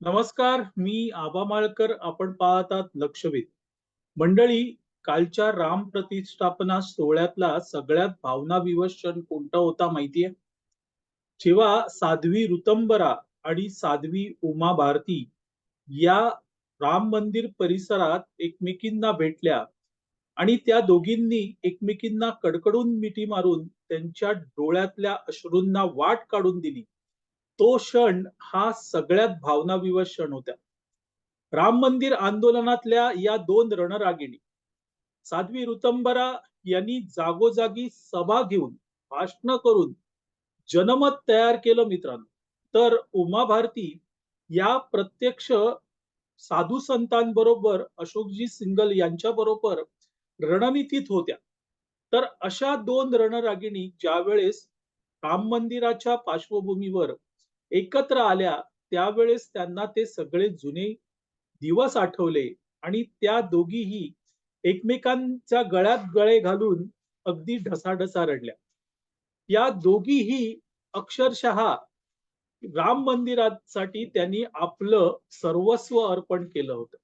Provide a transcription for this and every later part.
नमस्कार मी आबा माळकर आपण पाहतात लक्षवेध. मंडळी कालच्या राम प्रतिष्ठापना सोहळ्यातला सगळ्यात भावनाविवश क्षण कोणता होता माहितीये? जेव्हा साध्वी ऋतंबरा आणि साध्वी उमा भारती या राम मंदिर परिसरात एकमेकींना भेटल्या आणि त्या दोघींनी एकमेकींना कडकडून मिठी मारून त्यांच्या डोळ्यातल्या अश्रूंना वाट काढून दिली. तो क्षण हा सगळ्यात भावनाविवश क्षण होता. राम मंदिर आंदोलनातल्या या दोन रणरागिणी साध्वी ऋतंबरा यांनी जागोजागी सभा घेऊन भाषण करून जनमत तयार केलं मित्रांनो. तर उमा भारती या प्रत्यक्ष साधू संतांबरोबर अशोकजी सिंगल यांच्या बरोबर रणनीतीत होत्या. तर अशा दोन रणरागिणी ज्या वेळेस राम मंदिराच्या पार्श्वभूमीवर एकत्र आल्या त्यावेळेस त्यांना ते सगळे जुने दिवस आठवले आणि त्या दोघीही एकमेकांच्या गळ्यात गळे घालून अगदी ढसाढसा रडल्या. या दोघीही अक्षरशः राम मंदिरासाठी त्यांनी आपलं सर्वस्व अर्पण केलं होतं.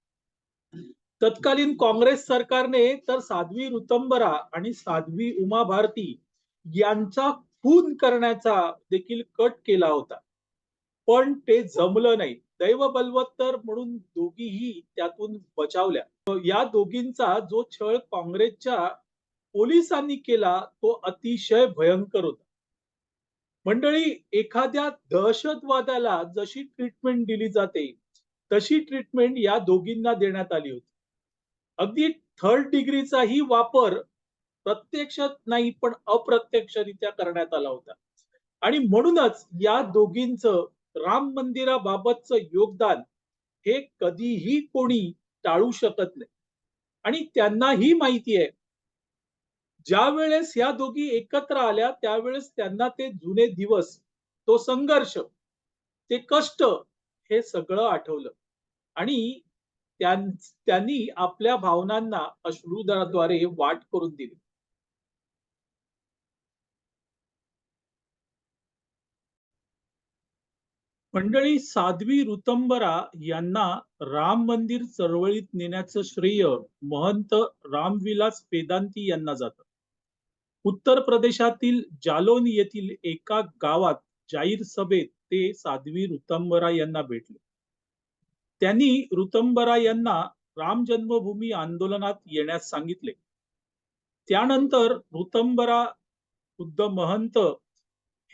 तत्कालीन काँग्रेस सरकारने तर साध्वी रुतंबरा आणि साध्वी उमा भारती यांचा खून करण्याचा देखील कट केला होता. पण ते जमलं नाही. दैव बलवत्तर म्हणून दोघीही त्यातून बचावल्या. या दोघींचा जो छळ काँग्रेसच्या पोलिसांनी केला तो अतिशय भयंकर होता. मंडळी एखाद्या दहशतवाद्याला जशी ट्रीटमेंट दिली जाते तशी ट्रीटमेंट या दोघींना देण्यात आली होती. अगदी थर्ड डिग्रीचाही वापर प्रत्यक्षात नाही पण अप्रत्यक्षरित्या करण्यात आला होता. आणि म्हणूनच या दोघींचं राम मंदिराबाबतचं योगदान हे कधीही कोणी टाळू शकत नाही. आणि त्यांनाही माहिती आहे ज्या वेळेस ह्या दोघी एकत्र आल्या त्यावेळेस त्यांना ते जुने दिवस तो संघर्ष ते कष्ट हे सगळं आठवलं. आणि त्यांनी आपल्या भावनांना अश्रुद्वारे वाट करून दिली. मंडळी साध्वी ऋतंबरा यांना राम मंदिर चळवळीत नेण्याचं श्रेय महंत रामविलास वेदांती यांना जात. उत्तर प्रदेशातील जालोन येथील एका गावात जाहीर सभेत ते साध्वी ऋतंबरा यांना भेटले. त्यांनी ऋतंबरा यांना राम जन्मभूमी आंदोलनात येण्यास सांगितले. त्यानंतर ऋतंबरा खुद्द महंत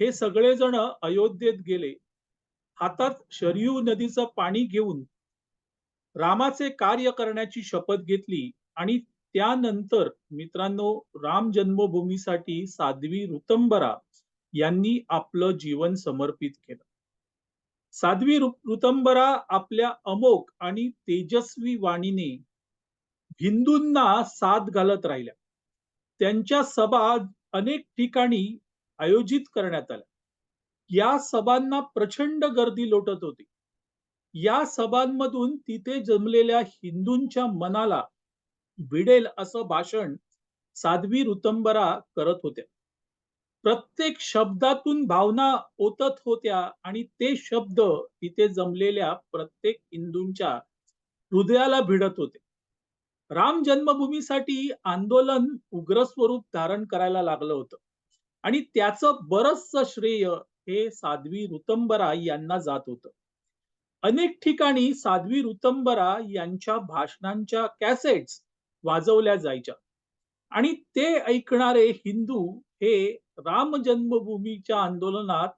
हे सगळेजण अयोध्येत गेले. हातात शरयू नदीचं पाणी घेऊन रामाचे कार्य करण्याची शपथ घेतली आणि त्यानंतर मित्रांनो राम जन्मभूमीसाठी साध्वी ऋतंबरा यांनी आपलं जीवन समर्पित केलं. साध्वी ऋतंबरा आपल्या अमोक आणि तेजस्वी वाणीने हिंदूंना साथ घालत राहिल्या. त्यांच्या सभा अनेक ठिकाणी आयोजित करण्यात आल्या. या सभांना प्रचंड गर्दी लोटत होती. या सभांमधून तिथे जमलेल्या हिंदूंच्या मनाला भिडेल असं भाषण साध्वी रुतंबरा करत होत्या. प्रत्येक शब्दातून भावना ओतत होत्या आणि ते शब्द तिथे जमलेल्या प्रत्येक हिंदूंच्या हृदयाला भिडत होते. राम जन्मभूमीसाठी आंदोलन उग्र स्वरूप धारण करायला लागलं होतं. आणि त्याचं बरचसं श्रेय हे साध्वी ऋतंबरा यांना जात होत. अनेक ठिकाणी साध्वी ऋतंबरा यांच्या भाषणांच्या कॅसेट्स वाजवल्या जायच्या. आणि ते ऐकणारे हिंदू हे राम जन्मभूमीच्या आंदोलनात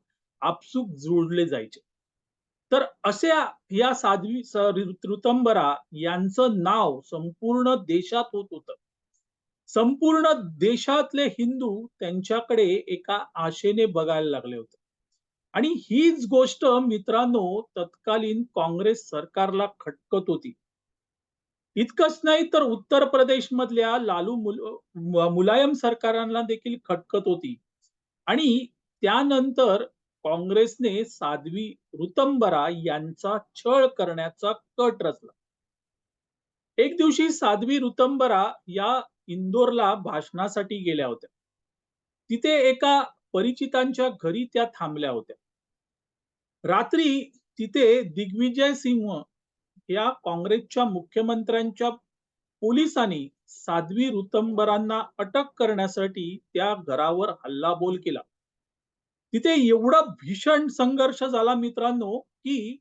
आपसुक जोडले जायचे. तर अशा या साध्वी ऋतंबरा यांचं नाव संपूर्ण देशात होत होतं. संपूर्ण देशातले हिंदू त्यांच्याकडे एका आशेने बघायला लागले होते. आणि हीच गोष्ट मित्रांनो तत्कालीन काँग्रेस सरकारला खटकत होती. इतकंच नाही तर उत्तर प्रदेश मधल्या लालू मुलायम सरकारांना देखील खटकत होती. आणि त्यानंतर काँग्रेसने साध्वी ऋतंबरा यांचा छळ करण्याचा कट रचला. एक दिवशी साध्वी ऋतंबरा या इंदोरला भाषणासाठी गेल्या होत्या. तिथे एका परिचितांच्या घरी त्या थांबल्या होत्या. रात्री तिथे दिग्विजय सिंह या काँग्रेसच्या मुख्यमंत्र्यांच्या पोलिसांनी साध्वी ऋतंबरांना अटक करण्यासाठी त्या घरावर हल्लाबोल केला. तिथे एवढा भीषण संघर्ष झाला मित्रांनो की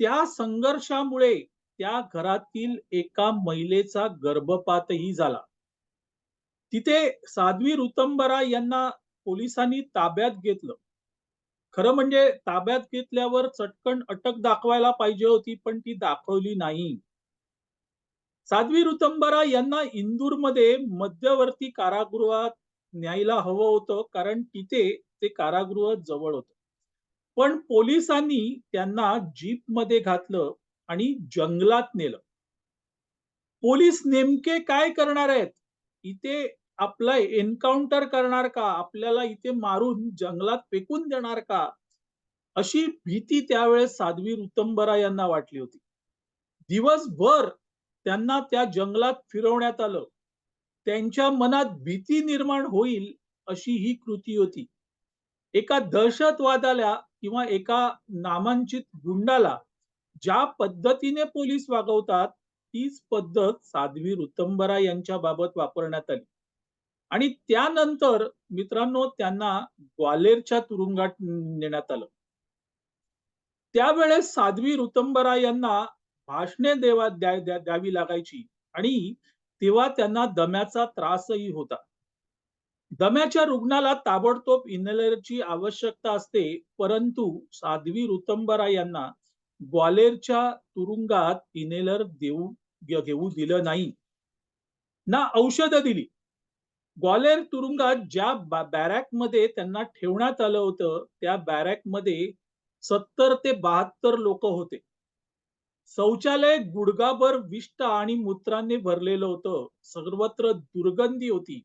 त्या संघर्षामुळे त्या घरातील एका महिलेचा गर्भपातही झाला. तिथे साध्वी ऋतंबरा यांना पोलिसांनी ताब्यात घेतलं. खरं म्हणजे ताब्यात घेतल्यावर चटकन अटक दाखवायला पाहिजे होती पण ती दाखवली नाही. साध्वी ऋतंबरा यांना इंदूरमध्ये मध्यवर्ती कारागृहात न्यायला हवं होतं कारण तिथे ते कारागृह जवळ होत. पण पोलिसांनी त्यांना जीपमध्ये घातलं आणि जंगलात नेलं. पोलीस नेमके काय करणार आहेत? इथे आपला एन्काउंटर करणार का? आपल्याला इथे मारून जंगलात फेकून देणार का? अशी भीती त्यावेळेस साध्वी रुतंबरा यांना वाटली होती. दिवसभर त्यांना त्या जंगलात फिरवण्यात आलं. त्यांच्या मनात भीती निर्माण होईल अशी ही कृती होती. एका दहशतवादाला किंवा एका नामांकित गुंडाला ज्या पद्धतीने पोलीस वागवतात तीच पद्धत साध्वी रुतंबरा यांच्या बाबत वापरण्यात आली. आणि त्यानंतर मित्रांनो त्यांना ग्वालेरच्या तुरुंगात नेण्यात आलं. त्यावेळेस साध्वी रुतंबरा यांना भाषणे देवा द्या, द्या, द्यावी लागायची आणि तेव्हा त्यांना दम्याचा त्रासही होता. दम्याच्या रुग्णाला ताबडतोब इनहेलरची आवश्यकता असते परंतु साध्वी रुतंबरा यांना ग्वालेरच्या तुरुंगात इनेलर देऊ घेऊ दिलं नाही. ना औषधं दिली ग्वालेर तुरुंगात ज्या बॅरॅकमध्ये त्यांना ठेवण्यात आलं होतं त्या बॅरॅकमध्ये सत्तर ते बहात्तर लोक होते. शौचालय गुडगाभर विष्ट आणि मूत्राने भरलेलं होतं. सर्वत्र दुर्गंधी होती.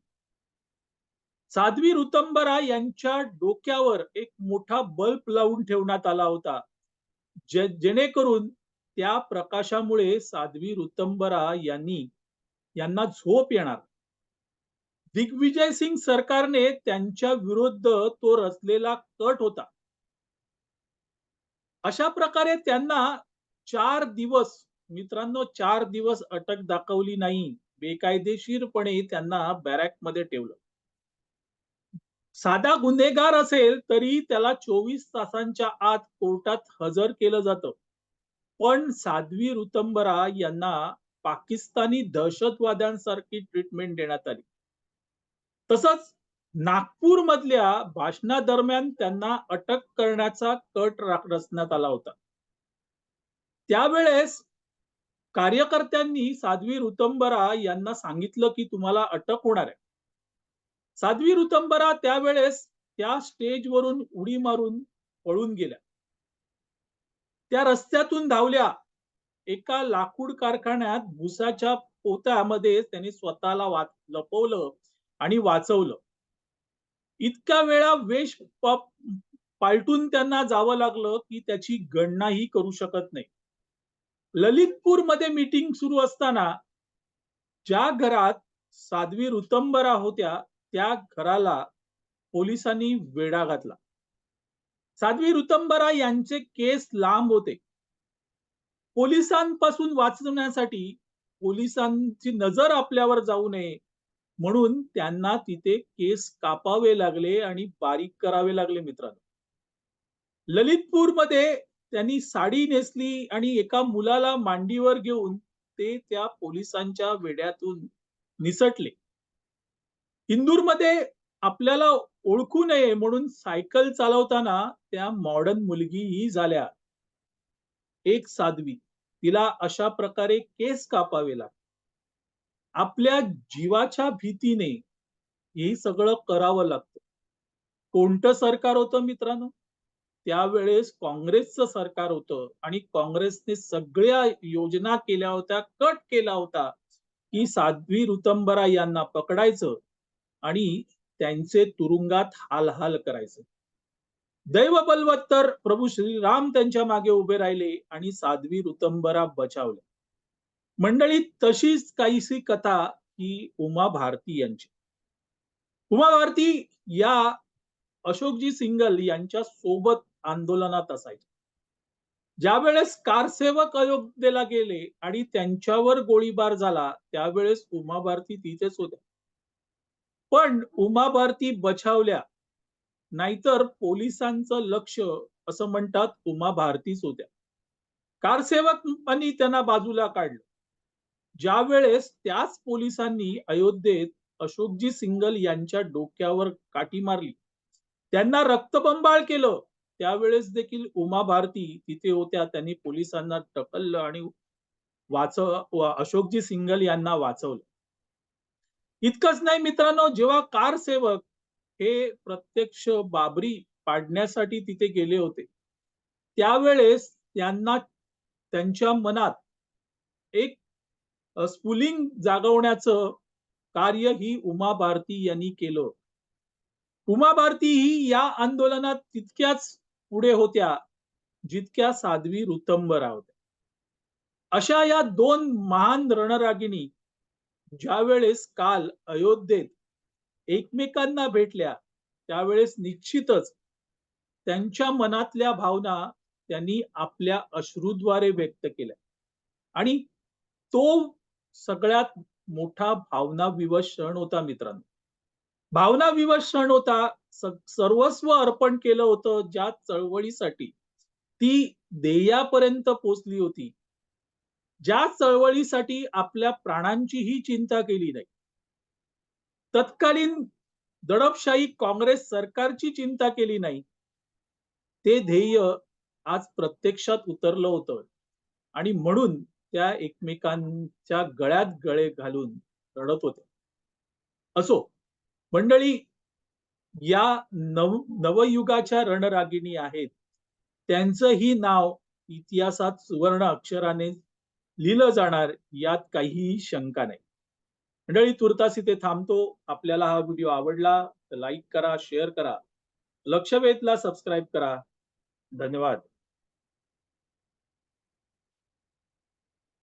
साध्वी ऋतंबरा यांच्या डोक्यावर एक मोठा बल्ब लावून ठेवण्यात आला होता. जे जेणेकरून त्या प्रकाशामुळे साध्वी ऋतंबरा यांनी यांना झोप येणार. दिग्विजय सिंग सरकारने त्यांच्या विरुद्ध तो रचलेला कट होता. अशा प्रकारे त्यांना चार दिवस मित्रांनो चार दिवस अटक दाखवली नाही. बेकायदेशीरपणे त्यांना बॅरॅकमध्ये ठेवलं. साधा गुन्हेगार असेल तरी त्याला चोवीस तासांच्या आत कोर्टात हजर केलं जातं. पण साध्वी ऋतंबरा यांना पाकिस्तानी दहशतवाद्यांसारखी ट्रीटमेंट देण्यात आली. तसंच नागपूर मधल्या भाषणादरम्यान त्यांना अटक करण्याचा कट रचण्यात आला होता. त्यावेळेस कार्यकर्त्यांनी साध्वी ऋतंबरा यांना सांगितलं की तुम्हाला अटक होणार आहे. साध्वी ऋतंबरा त्यावेळेस त्या स्टेजवरून उडी मारून पळून गेल्या. त्या रस्त्यातून धावल्या. एका लाकूड कारखान्यात भुसाच्या पोत्यामध्ये त्यांनी स्वतःला वा लपवलं. आणि वाचवलं. इतक्या वेळा वेश पालटून त्यांना जावं लागलं की त्याची गणनाही करू शकत नाही. ललितपूरमध्ये मीटिंग सुरू असताना ज्या घरात साध्वी ऋतंबरा होत्या त्या घराला पोलिसांनी वेढा घातला. साध्वी ऋतंबरा यांचे केस लांब होते. पोलिसांपासून वाचवण्यासाठी पोलिसांची नजर आपल्यावर जाऊ नये म्हणून त्यांना तिथे केस कापावे लागले आणि बारीक करावे लागले मित्रांनो. ललितपूरमध्ये त्यांनी साडी नेसली आणि एका मुलाला मांडीवर घेऊन ते त्या पोलिसांच्या वेड्यातून निसटले. इंदूरमध्ये आपल्याला ओळखू नये म्हणून सायकल चालवताना त्या मॉडर्न मुलगीही झाल्या. एक साध्वी तिला अशा प्रकारे केस कापावे लागले. आपल्या जीवाच्या भीतीने हे सगळं करावं लागतं. कोणतं सरकार होतं मित्रांनो? त्यावेळेस काँग्रेसचं सरकार होतं आणि काँग्रेसने सगळ्या योजना केल्या होत्या कट केला होता की साध्वी ऋतंबरा यांना पकडायचं आणि त्यांचे तुरुंगात हाल हाल करायचे. दैव बलवत्तर प्रभू श्रीराम त्यांच्या मागे उभे राहिले आणि साध्वी ऋतंबरा बचावल्या. मंडळी तशीच काहीशी कथा ही उमा भारती यांची. उमा भारती या अशोकजी सिंगल यांच्या सोबत आंदोलनात असायचे ज्यावेळेस कारसेवक अयोध्येला गेले आणि त्यांच्यावर गोळीबार झाला त्यावेळेस उमा भारती तिथेच होत्या. पण उमा भारती बचावल्या नाहीतर पोलिसांचं लक्ष असं म्हणतात उमा भारतीच होत्या. कारसेवकांनी त्यांना बाजूला काढलं. ज्या वेळेस त्याच पोलिसांनी अयोध्येत अशोकजी सिंगल यांच्या डोक्यावर काठी मारली. त्यांना रक्तबंबाळ केलं. त्यावेळेस देखील उमा भारती तिथे होत्या. त्यांनी पोलिसांना टकललं आणि वाचव अशोकजी सिंगल यांना वाचवलं. इतकंच नाही मित्रांनो जेव्हा कारसेवक हे प्रत्यक्ष बाबरी पाडण्यासाठी तिथे गेले होते त्यावेळेस त्यांना त्यांच्या मनात एक स्फुलिंग जागवण्याचं कार्य ही उमा भारती यांनी केलं. उमा भारती ही या आंदोलनात तितक्याच पुढे होत्या जितक्या साध्वी ऋतंबरा होत्या. अशा या दोन महान रणरागिणी ज्या वेळेस काल अयोध्येत एकमेकांना भेटल्या त्यावेळेस निश्चितच त्यांच्या मनातल्या भावना त्यांनी आपल्या अश्रूद्वारे व्यक्त केल्या. आणि तो सगळ्यात मोठा भावना विवश सण होता मित्रांनो. भावना विवश सण होता. सर्वस्व अर्पण केलं होतं. ज्या चळवळीसाठी ती देयापर्यंत पोचली होती. ज्या चळवळीसाठी आपल्या प्राणांचीही चिंता केली नाही. तत्कालीन दडपशाही काँग्रेस सरकारची चिंता केली नाही. ते ध्येय आज प्रत्यक्षात उतरलं होतं. आणि म्हणून त्या एकमेकांच्या गळ्यात गळे घालून रडत होत्या असो मंडळी या नव नवयुगाच्या रणरागिणी आहेत. त्यांचंही नाव इतिहासात सुवर्ण अक्षराने लिहिलं जाणार यात काहीही शंका नाही. मंडळी तुर्तास इथे थांबतो. आपल्याला हा व्हिडिओ आवडला तर लाईक करा शेअर करा. लक्षवेधला सबस्क्राईब करा. धन्यवाद.